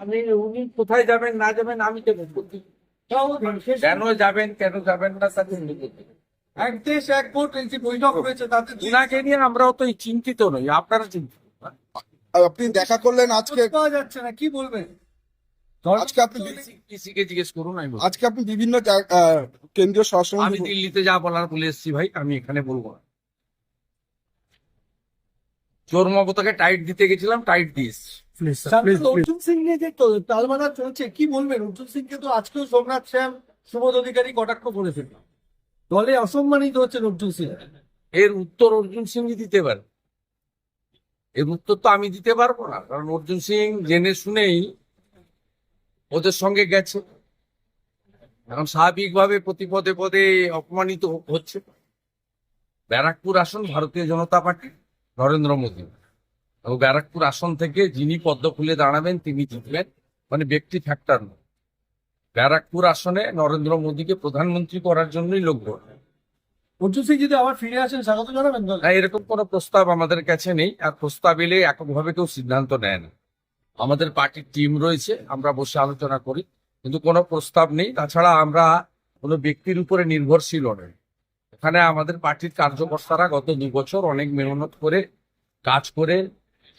আমি উনি কোথায় যাবেন না যাবেন আমি কেন যাবেন কেন যাবেন না তাকে এক দেশ এক ভোট এই যে বৈঠক হয়েছে তাতে উনাকে নিয়ে আমরাও তো চিন্তিত নই আপনারা চিন্তিত আর আপনি দেখা করলেন আজকে পাওয়া যাচ্ছে না কি বলবেন? আজকে আপনি জিজ্ঞেস করুন আমি আজকে আপনি বিভিন্ন কেন্দ্রীয় আমি দিল্লিতে যা বলার বলে এসেছি ভাই আমি এখানে বলব না। চোর মমতাকে টাইট দিতে গেছিলাম টাইট দিস। অর্জুন সিং নিয়ে যে তো- তালমানা চলছে কি বলবেন? অর্জুন সিংকে তো আজকেও সোমনাথ শ্যাম সুবোধ অধিকারী কটাক্ষ করেছেন দলে অসম্মানিত হচ্ছেন অর্জুন সিং। এর উত্তর অর্জুন সিং দিতে পারে। এর উত্তর তো আমি দিতে পারব না কারণ অর্জুন সিং জেনে শুনেই ওদের সঙ্গে গেছে। এখন স্বাভাবিকভাবে প্রতি পদে পদে অপমানিত হচ্ছে। ব্যারাকপুর আসন ভারতীয় জনতা পার্টি। নরেন্দ্র মোদী। এবং ব্যারাকপুর আসন থেকে যিনি পদ্ম খুলে দাঁড়াবেন তিনি জিতবেন। মানে ব্যক্তি ফ্যাক্টর নয়। ব্যারাকপুর আসনে নরেন্দ্র মোদীকে প্রধানমন্ত্রী করার জন্যই লোক ভোট অর্জুন সিং যদি আবার ফিরে আসেন স্বাগত জানাবেন না এরকম কোনো প্রস্তাব আমাদের কাছে নেই। আর প্রস্তাব এলে এককভাবে কেউ সিদ্ধান্ত নেয় না। আমাদের পার্টির টিম রয়েছে আমরা বসে আলোচনা করি। কিন্তু কোনো প্রস্তাব নেই। তাছাড়া আমরা কোনো ব্যক্তির উপরে নির্ভরশীল নই। এখানে আমাদের পার্টির কার্যকর্তারা গত দু বছর অনেক মেহনত করে কাজ করে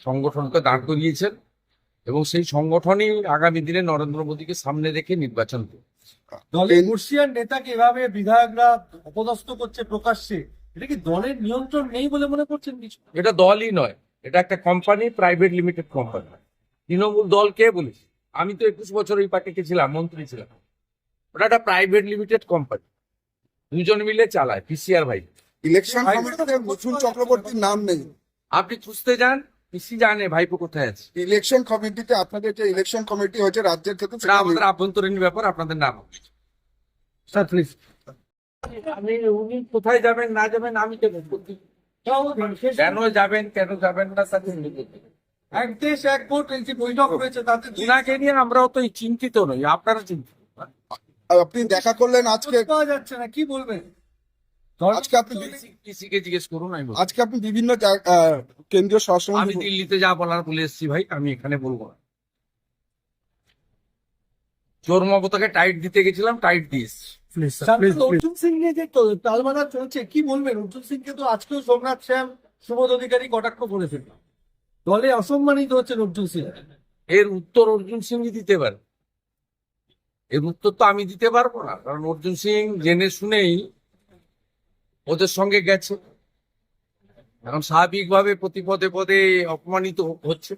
সংগঠনকে দাঁড় করিয়েছেন এবং সেই সংগঠনই আগামী দিনে নরেন্দ্র মোদীকে সামনে রেখে নির্বাচন করবে। দলে মুর্শিয়ান নেতাকে এভাবে বিধায়করা অপদস্থ করছে প্রকাশ্যে এটা কি দলের নিয়ন্ত্রণ নেই বলে মনে করছেন কিছু? এটা দলই নয় এটা একটা company private limited company Trinamool দল কে বলিস আমি তো একুশ বছর এই পার্টিতে ছিলাম মন্ত্রী ছিলাম। ওটা একটা প্রাইভেট লিমিটেড কোম্পানি দুজন মিলে চালায় পিসিআর ভাই। ইলেকশন কমিটিতে মিঠুন চক্রবর্তীর নাম নেই। আপনি খুঁজতে যান পিসি জানে ভাইপো কোথায় আছে। ইলেকশন কমিটিতে আপনাদের যে ইলেকশন কমিটি হয়েছে রাজ্যের ক্ষেত্রে আমাদের আভ্যন্তরীণ ব্যাপার আপনাদের নাম স্যার প্লিজ আমি উনি কোথায় যাবেন না যাবেন আমি কেন কেন যাবেন কেন যাবেন না বলবেন। এক দেশ এক ভোট এই যে বৈঠক হয়েছে তাতে উনাকে নিয়ে আমরাও তো চিন্তিত নই আপনারা চিন্তিত আপনি দেখা করলেন আজকে পাওয়া যাচ্ছে না কি বলবেন? আজকে আপনি পিসিকে জিজ্ঞেস করুন আমি আজকে আপনি বিভিন্ন কেন্দ্রীয় আমি দিল্লিতে যা বলার বলে এসেছি ভাই আমি এখানে বলব না। চোর মমতাকে টাইট দিতে গেছিলাম টাইট দিস অর্জুন সিং নিয়ে যে তো- তালমানা চলছে কি বলবেন? অর্জুন সিংকে তো আজকেও সোমনাথ শ্যাম সুবোধ অধিকারী কটাক্ষ করেছেন। দলে অসম্মানিত হচ্ছেন অর্জুন সিং। এর উত্তর অর্জুন সিং দিতে পারে। এর উত্তর তো আমি দিতে পারব না, কারণ অর্জুন সিং জেনে শুনেই ওদের সঙ্গে গেছে। এখন স্বাভাবিকভাবে প্রতি পদে পদে অপমানিত হচ্ছে।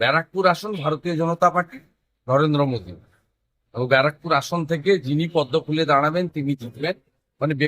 ব্যারাকপুর আসন ভারতীয় জনতা পার্টি, নরেন্দ্র মোদী। এবং ব্যারাকপুর আসন থেকে যিনি পদ্ম খুলে দাঁড়াবেন, তিনি জিতবেন। মানে